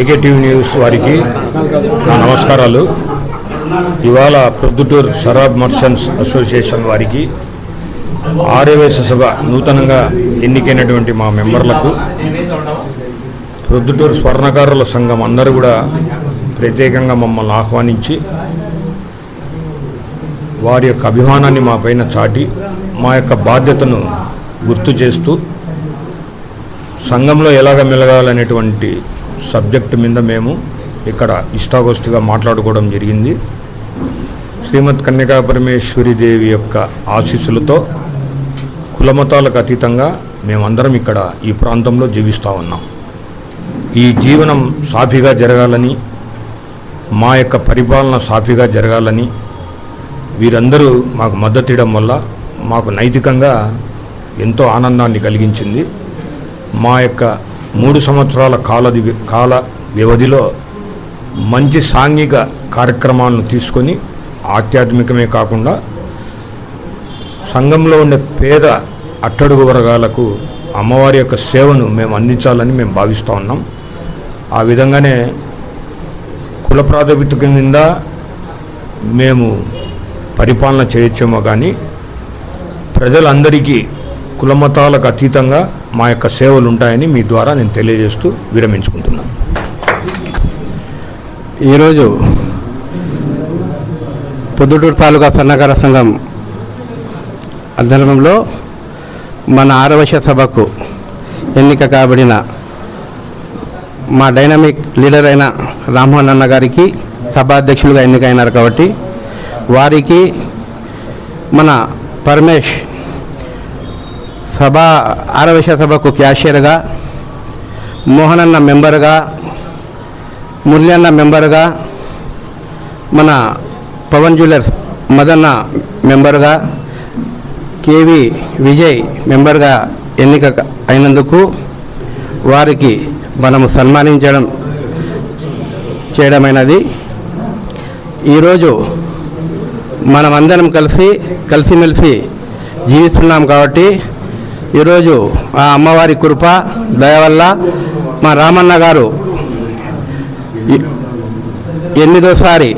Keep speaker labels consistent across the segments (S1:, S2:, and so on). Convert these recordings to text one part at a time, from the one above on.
S1: AK TV news వారికి నా నమస్కారాలు. ఇవాళ ప్రొద్దుటూరు షరాబ్ మర్చెంట్స్ అసోసియేషన్ వారికి ఆర్యవేశ సభ నూతనంగా ఎన్నికైనటువంటి మా మెంబర్లకు ప్రొద్దుటూరు స్వర్ణకారుల సంఘం అందరూ కూడా ప్రత్యేకంగా మమ్మల్ని ఆహ్వానించి వారి యొక్క అభిమానాన్ని మా పైన చాటి మా యొక్క బాధ్యతను గుర్తు చేస్తూ సంఘంలో ఎలాగ మెలగాలనేటువంటి సబ్జెక్టు మీద మేము ఇక్కడ ఇష్టాగోష్ఠిగా మాట్లాడుకోవడం జరిగింది. శ్రీమద్ కన్యకా పరమేశ్వరిదేవి యొక్క ఆశీస్సులతో కులమతాలకు అతీతంగా మేమందరం ఇక్కడ ఈ ప్రాంతంలో జీవిస్తూ ఉన్నాం. ఈ జీవనం సాఫీగా జరగాలని మా యొక్క పరిపాలన సాఫీగా జరగాలని వీరందరూ మాకు మద్దతు ఇవ్వడం వల్ల మాకు నైతికంగా ఎంతో ఆనందాన్ని కలిగించింది. మా యొక్క మూడు సంవత్సరాల కాల కాల వ్యవధిలో మంచి సాంఘిక కార్యక్రమాలను తీసుకొని ఆధ్యాత్మికమే కాకుండా సంఘంలో ఉండే పేద అట్టడుగు వర్గాలకు అమ్మవారి యొక్క సేవను మేము అందించాలని మేము భావిస్తూ ఉన్నాం. ఆ విధంగానే కుల ప్రాతిపదిక కింద మేము పరిపాలన చేయొచ్చేమో కానీ ప్రజలందరికీ కులమతాలకు అతీతంగా మా యొక్క సేవలు ఉంటాయని మీ ద్వారా నేను తెలియజేస్తూ విరమించుకుంటున్నాను.
S2: ఈరోజు పొద్దుటూరు తాలూకా సన్నకార సంఘం అధ్యయనంలో మన ఆరవశ సభకు ఎన్నిక కాబడిన మా డైనమిక్ లీడర్ అయిన రామ్మోహన్ అన్న గారికి సభాధ్యక్షులుగా ఎన్నికైనారు కాబట్టి వారికి మన పరమేష్ సభ ఆరవశ సభకు క్యాషియర్గా మోహనన్న మెంబర్గా మురళన్న మెంబర్గా మన పవన్ జ్యువెలర్స్ మదన్న మెంబర్గా కేవి విజయ్ మెంబర్గా ఎన్నిక అయినందుకు వారికి మనము సన్మానించడం చేయడమైనది. ఈరోజు మనమందరం కలిసి కలిసిమెలిసి జీవిస్తున్నాం కాబట్టి ఈరోజు ఆ అమ్మవారి కృప దయ వల్ల మా రామన్న గారు ఎనిమిదోసారి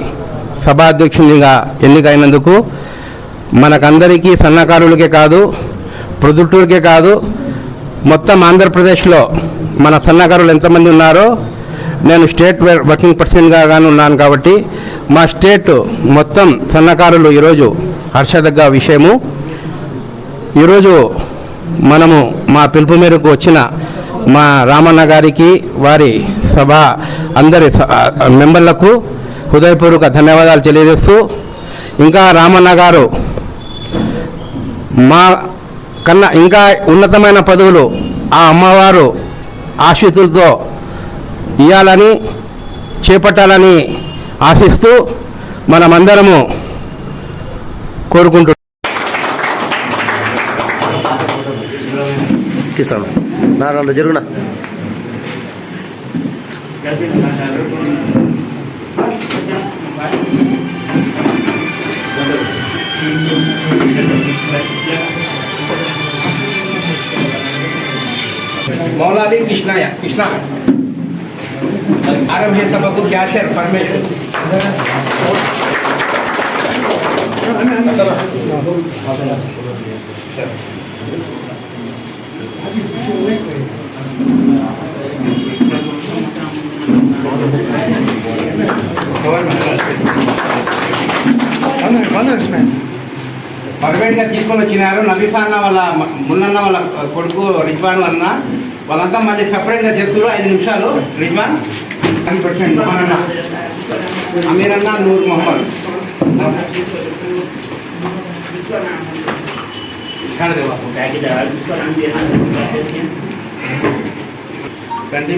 S2: సభాధ్యక్షునిగా ఎన్నికైనందుకు మనకందరికీ సన్నకారులకే కాదు ప్రొద్దుటూరుకే కాదు మొత్తం ఆంధ్రప్రదేశ్లో మన సన్నకారులు ఎంతమంది ఉన్నారో నేను స్టేట్ వర్కింగ్ పర్సన్గా గాను ఉన్నాను కాబట్టి మా స్టేట్ మొత్తం సన్నకారులు ఈరోజు హర్షదగ్గ విషయము. ఈరోజు మనము మా పిలుపు మేరకు వచ్చిన మా రామన్న గారికి వారి సభ అందరి మెంబర్లకు హృదయపూర్వక ధన్యవాదాలు తెలియజేస్తూ ఇంకా రామన్న గారు మా కన్నా ఇంకా ఉన్నతమైన పదవులు ఆ అమ్మవారు ఆశీతులతో ఇవ్వాలని చేపట్టాలని ఆశిస్తూ మనమందరము కోరుకుంటున్నాం.
S3: కిసాన్ నా రెండు జరుగునా
S4: మౌలాలి కృష్ణయ్య కృష్ణ ఆరోగ్య సభకు క్యాషియర్ పరమేశ్వర్ ప్రైవేట్గా తీసుకొని వచ్చినారు. నబీఫా అన్న వాళ్ళ మున్నన్న వాళ్ళ కొడుకు రిజ్వాన్ అన్న. వాళ్ళంతా మళ్ళీ సపరేట్గా చేస్తారు ఐదు నిమిషాలు. రిజ్వాన్ అన్న. అమీర్ అన్న నూర్ మొహమ్మద్. కంటి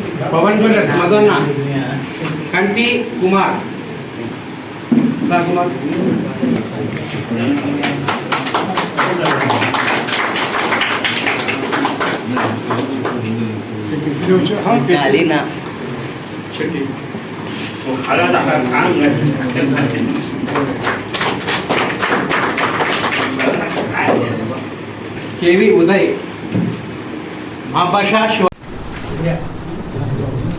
S2: పవన్ జ్యువెలర్స్ మదన్న కంటి కుమార్ దా కుమార్
S4: అలీనా
S2: కేవి ఉదయ్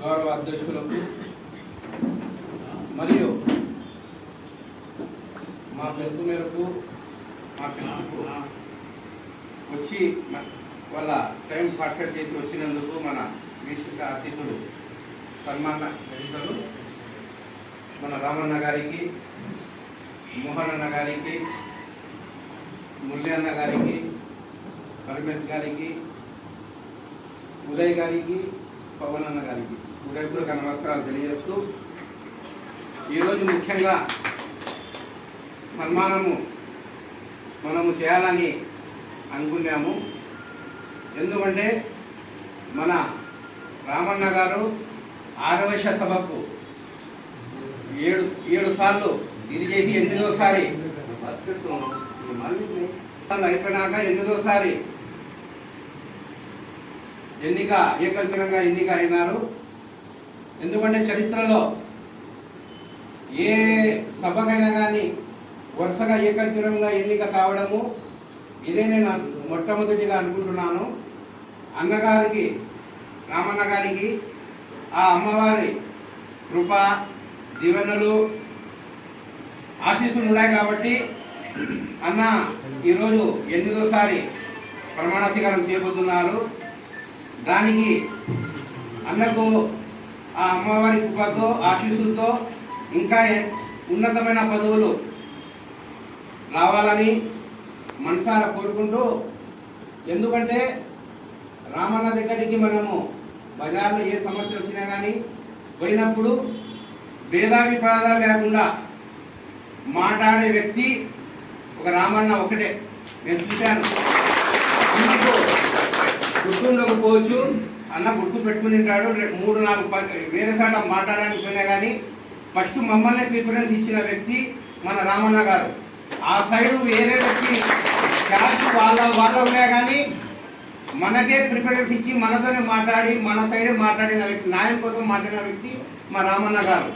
S2: గౌరవ అధ్యక్షులకు మరియు మా పిలుపు మేరకు మా పిలుపుకు వచ్చి వాళ్ళ టైం పార్టిసిపేట్ చేసి వచ్చినందుకు మన విశిష్ట అతిథులు సన్మాన గ్రహీతలు మన రామన్న గారికి మోహనన్న గారికి ముల్లన్న గారికి పరమేశ్ గారికి ఉదయ్ గారికి పవన్ అన్న గారికి. ఉదయపూర్వక నమస్కారాలు తెలియజేస్తూ ఈరోజు ముఖ్యంగా సన్మానము మనము చేయాలని అనుకున్నాము. ఎందుకంటే మన రామన్న గారు ఆరవశ సభకు ఏడు ఏడు సార్లు ఇది చేసి ఎనిమిదోసారి అయిపోయినాక ఎనిమిదోసారి ఎన్నిక ఏకగ్రంగా ఎన్నిక అయినారు. ఎందుకంటే చరిత్రలో ఏ సభకైనా కానీ వరుసగా ఏకగ్రంగా ఎన్నిక కావడము ఇదే నేను మొట్టమొదటిగా అనుకుంటున్నాను. అన్నగారికి రామన్న గారికి ఆ అమ్మవారి కృప దీవెనలు ఆశీస్సులు ఉన్నాయి కాబట్టి అన్న ఈరోజు ఎనిమిదోసారి ప్రమాణ స్వీకారం చేయబోతున్నారు. దానికి అన్నకు ఆ అమ్మవారి కృపతో ఆశీస్సులతో ఇంకా ఉన్నతమైన పదవులు రావాలని మనసారా కోరుకుంటూ ఎందుకంటే రామన్న దగ్గరికి మనము బజార్లో ఏ సమస్య వచ్చినా కానీ పోయినప్పుడు భేదాభిప్రాయాలు లేకుండా మాట్లాడే వ్యక్తి ఒక రామన్న ఒకటే. నేను చూశాను. గుర్తుండకపోవచ్చు. అన్న గుర్తు పెట్టుకుని ఉంటాడు మూడు నాలుగు వేరే చోట మాట్లాడడానికి పోయినా కానీ ఫస్ట్ మమ్మల్ని ప్రిఫరెన్స్ ఇచ్చిన వ్యక్తి మన రామన్న గారు. ఆ సైడు వేరే వ్యక్తి క్యాస్ట్ వాళ్ళ వాళ్ళ ఉన్నా కానీ మనకే ప్రిఫరెన్స్ ఇచ్చి మనతోనే మాట్లాడి మన సైడ్ మాట్లాడిన వ్యక్తి న్యాయం కోసం మాట్లాడిన వ్యక్తి మా రామన్న గారు.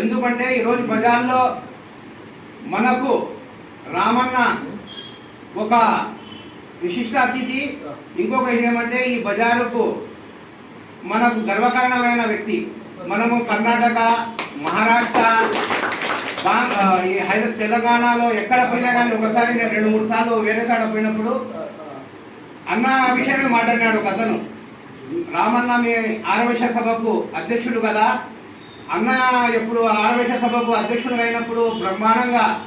S2: ఎందుకంటే ఈరోజు బజార్లో మనకు రామన్న ఒక విశిష్ట అతిథి. ఇంకొక ఏమంటే ఈ బజారుకు మనకు గర్వకారణమైన వ్యక్తి మనము కర్ణాటక మహారాష్ట్ర బా- ఈ తెలంగాణలో ఎక్కడ పోయినా కానీ ఒకసారి నేను రెండు మూడు సార్లు వేరే కాడ పోయినప్పుడు అన్న విషయమే మాట్లాడినాడు ఒక అతను. రామన్న మీ ఆరవేశ సభకు అధ్యక్షుడు కదా. అన్న ఎప్పుడు ఆరవేశ సభకు అధ్యక్షుడు అయినప్పుడు బ్రహ్మాండంగా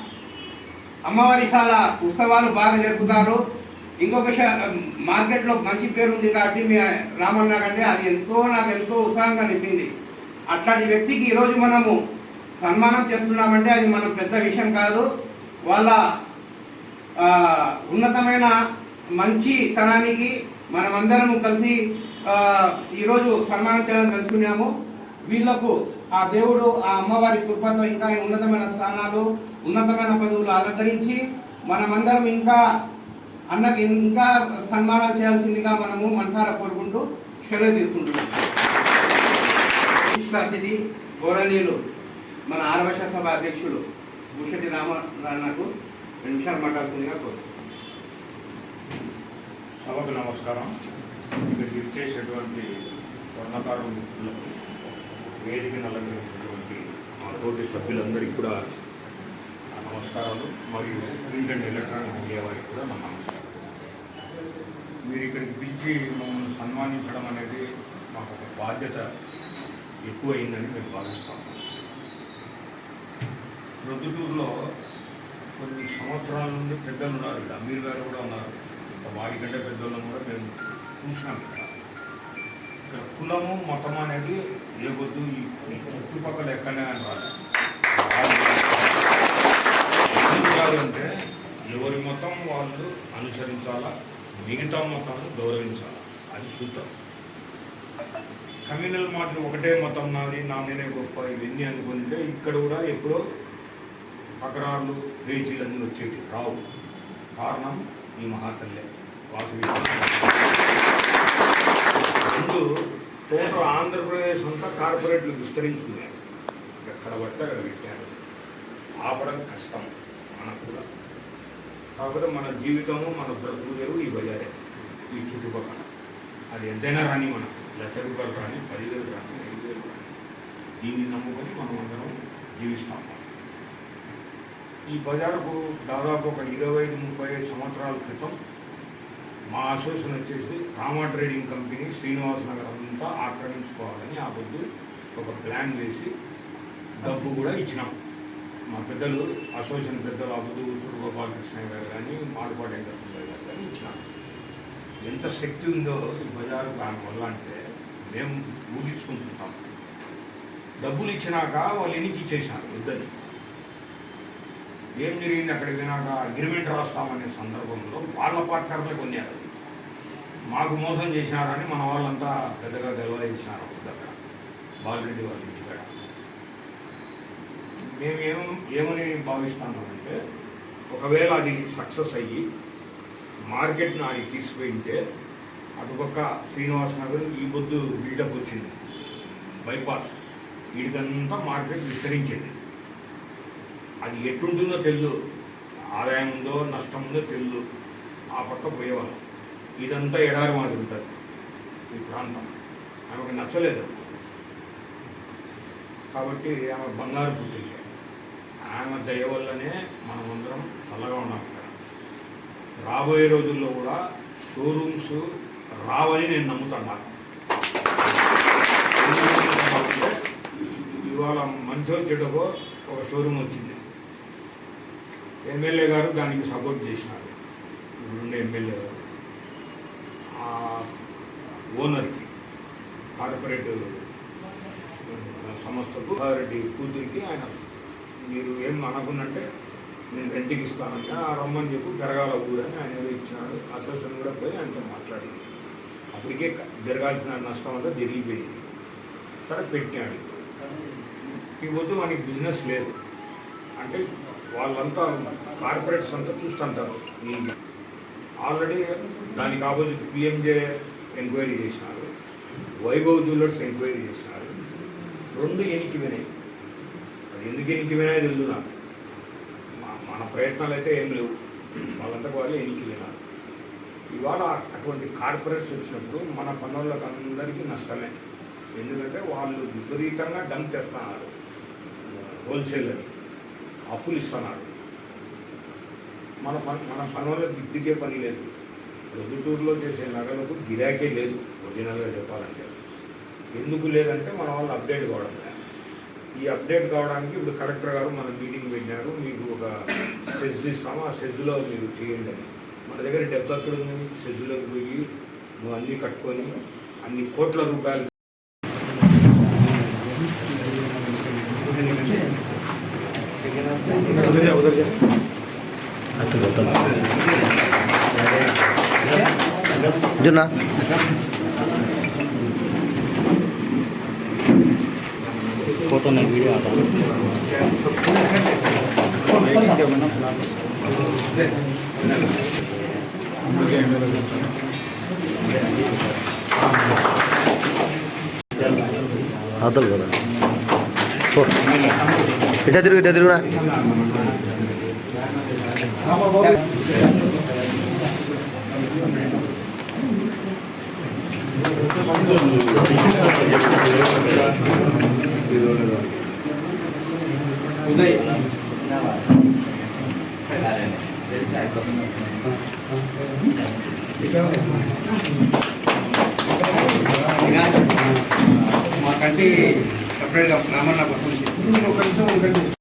S2: అమ్మవారి సాల ఉత్సవాలు బాగా జరుపుతారు. ఇంకొక మార్కెట్లో మంచి పేరు ఉంది కాబట్టి మీ రామన్న కంటే అది ఎంతో నాకు ఎంతో ఉత్సాహంగా నింపింది. అట్లాంటి వ్యక్తికి ఈరోజు మనము సన్మానం చేస్తున్నామంటే అది మనం పెద్ద విషయం కాదు. వాళ్ళ ఉన్నతమైన మంచి తనానికి మనమందరం కలిసి ఈరోజు సన్మానం చేయాలని తెలుసుకున్నాము వీళ్ళకు ఆ దేవుడు ఆ అమ్మవారి కృపతో ఇంకా ఉన్నతమైన స్థానాలు ఉన్నతమైన పదవులు అలంకరించి మనమందరం ఇంకా అన్నకి ఇంకా సన్మానాలు చేయాల్సిందిగా మనము మనసారా కోరుకుంటూ సెలవు తీసుకుంటున్నాం. అతిథి గౌరవనీయులు మన ఆరవశ సభ అధ్యక్షులు భూషటి రామరాన్నకు రెండు నిమిషాలు మాట్లాడుతుందిగా కోరు
S1: సభకు నమస్కారం. ఇక్కడికి ఇచ్చేసేటువంటి స్వర్ణకారుడు మిత్రులకు వేదికను అలంకరించినటువంటి మా తోటి సభ్యులందరికీ కూడా నమస్కారాలు. మరియు ప్రింట్ అండ్ ఎలక్ట్రానిక్ మీడియా వారికి కూడా నా నమస్కారం మీరు ఇక్కడికి పిలిచి మమ్మల్ని సన్మానించడం అనేది మాకు ఒక బాధ్యత ఎక్కువైందని మేము భావిస్తాము ప్రొద్దుటూరులో కొన్ని సంవత్సరాల నుండి పెద్దలు ఉన్నారు ఇక్కడ. అమీర్ గారు కూడా ఉన్నారు. ఇంకా వారికంటే పెద్దలను కూడా మేము చూసినాం ఇక్కడ. ఇక్కడ కులము మతం అనేది ఏ ఈ ఈ చుట్టుపక్కల ఎక్కడనే అని రాలేదు అంటే ఎవరి మతం వాళ్ళు అనుసరించాలా? మిగతా మతాలను గౌరవించాలి. అది సూత్రం కమ్యూనల్ మాటలు ఒకటే మతం నాది నా నేనే గొప్ప ఇవన్నీ అనుకుంటే ఇక్కడ కూడా ఎప్పుడో తకరాళ్ళు పేచీలు అన్నీ వచ్చేటి రావు. కారణం ఈ మహాతల్లే. వాసవి ముందు టోటల్ ఆంధ్రప్రదేశ్ అంతా కార్పొరేట్లు విస్తరించుకున్నారు ఎక్కడ పడితే అక్కడ పెట్టారు ఆపడం కష్టం. మనకు కూడా. కాకపోతే మన జీవితము మన బ్రతుకుదేవు ఈ బజారే ఈ చుట్టుపక్కల. అది ఎంతైనా రాని మనం లక్ష రూపాయలు రాని పదివేలు రాని ఐదు వేలు రాని. దీన్ని నమ్ముకొని మనం అందరం జీవిస్తాం. ఈ బజారుకు దాదాపు ఒక ఇరవై ఐదు ముప్పై ఐదు సంవత్సరాల క్రితం మా అసోసియేషన్ వచ్చేసి రామా ట్రేడింగ్ కంపెనీ శ్రీనివాస్ నగర్ అంతా ఆక్రమించుకోవాలని ఆ పొద్దు ఒక ప్లాన్ వేసి డబ్బు కూడా ఇచ్చినాం. మా పెద్దలు అసోసియేషన్ పెద్దలు అబుదు గోపాలకృష్ణ గారు కానీ మాడుపాటి వెంకటేశ్వర గారు కానీ ఇచ్చినాను ఎంత శక్తి ఉందో ఈ బజారు దానివల్ల అంటే మేము ఊహించుకుంటున్నాం. డబ్బులు ఇచ్చినాక వాళ్ళు ఎన్నికి ఇచ్చేసాను ఇద్దరు ఏం జరిగింది అక్కడికి వినాక అగ్రిమెంట్ రాస్తామనే సందర్భంలో వాళ్ళ పార్ట్నర్లే కొన్నారు. మాకు మోసం చేసినారని మన వాళ్ళంతా పెద్దగా గెలవలేసినారు అక్కడ. బాలరెడ్డి వాళ్ళ ఇంటికి. మేము ఏం ఏమని భావిస్తున్నామంటే ఒకవేళ అది సక్సెస్ అయ్యి మార్కెట్ను అది తీసుకుపోయింటే అటుపక్క శ్రీనివాస్ నగర్ ఈ పొద్దు బిల్డప్ వచ్చింది. బైపాస్. వీడికంతా మార్కెట్ విస్తరించింది. అది ఎట్టుంటుందో తెలియదు ఆదాయం ఉందో నష్టం ఉందో తెలియదు ఆ పక్క పోయేవాళ్ళం. ఇదంతా ఎడారి మాదిరి ఉంటుంది. ఈ ప్రాంతం. ఆమెకు నచ్చలేదు. కాబట్టి ఆమె బంగారు పుట్టింది. ఆమె దయ వల్లనే మనమందరం చల్లగా ఉన్నాం రాబోయే రోజుల్లో కూడా షోరూమ్స్ రావని నేను నమ్ముతున్నాను ఎందుకంటే ఇవాళ మంచో చెడుకో ఒక షోరూమ్ వచ్చింది. ఎమ్మెల్యే గారు దానికి సపోర్ట్ చేసినారు. ఇప్పుడుండే ఎమ్మెల్యే గారు. ఆ ఓనర్కి కార్పొరేట్ సంస్థకు రెడ్డి కూతురికి ఆయన మీరు ఏం అనకున్నంటే నేను రెంట్కి ఇస్తానంటే ఆ రమ్మని చెప్పి పెరగాల ఊరని ఆయన ఏదో ఇచ్చినాడు. అసోసియేషన్ కూడా పోయి ఆయనతో మాట్లాడింది. అప్పటికే జరగాల్సిన నష్టం అంతా జరిగిపోయింది. సరే పెట్టినాడు. ఈ వద్దు మనకి బిజినెస్ లేదు. అంటే వాళ్ళంతా కార్పొరేట్స్ అంతా చూస్తుంటారు. నేను ఆల్రెడీ దానికి ఆపోజిట్ పిఎంజే ఎంక్వైరీ చేసినారు. వైభవ్ జ్యువెలర్స్ ఎంక్వైరీ చేసినారు. రెండు ఎనికి వినాయి. అది ఎందుకు ఎన్నికమైనా వినాయో తెలుసు నాకు. మా- మన ప్రయత్నాలు అయితే ఏం లేవు. వాళ్ళంతా వాళ్ళు ఎనికి వినారు ఇవాళ అటువంటి కార్పొరేట్స్ వచ్చినప్పుడు మన పనులకు అందరికీ నష్టమే. ఎందుకంటే వాళ్ళు విపరీతంగా డంప్ చేస్తున్నారు. హోల్సేల్ అని అప్పులు ఇస్తున్నారు. మన పని మన పనులకు గిద్దికే పని లేదు. ప్రొద్దుటూరులో చేసే నగలకు గిరాకే లేదు. ఒరిజినల్గా చెప్పాలంటే. ఎందుకు లేదంటే మన వాళ్ళు అప్డేట్ కావడం. ఈ అప్డేట్ కావడానికి ఇప్పుడు కలెక్టర్ గారు మన మీటింగ్ పెట్టినారు. మీకు ఒక సెజ్ ఇస్తాము. ఆ సెజ్లో మీరు చేయండి అని. మన దగ్గర డెబ్బై ఎక్కడ ఉంది. సెజ్లోకి పోయి నువ్వు అన్నీ కట్టుకొని అన్ని కోట్ల రూపాయలు
S3: जुना foto naik video apa? Hatul lah. Thank you.
S4: Uday
S2: మాకంటే సపరేట్గా బ్రాహ్మణ ఒక నిమిషం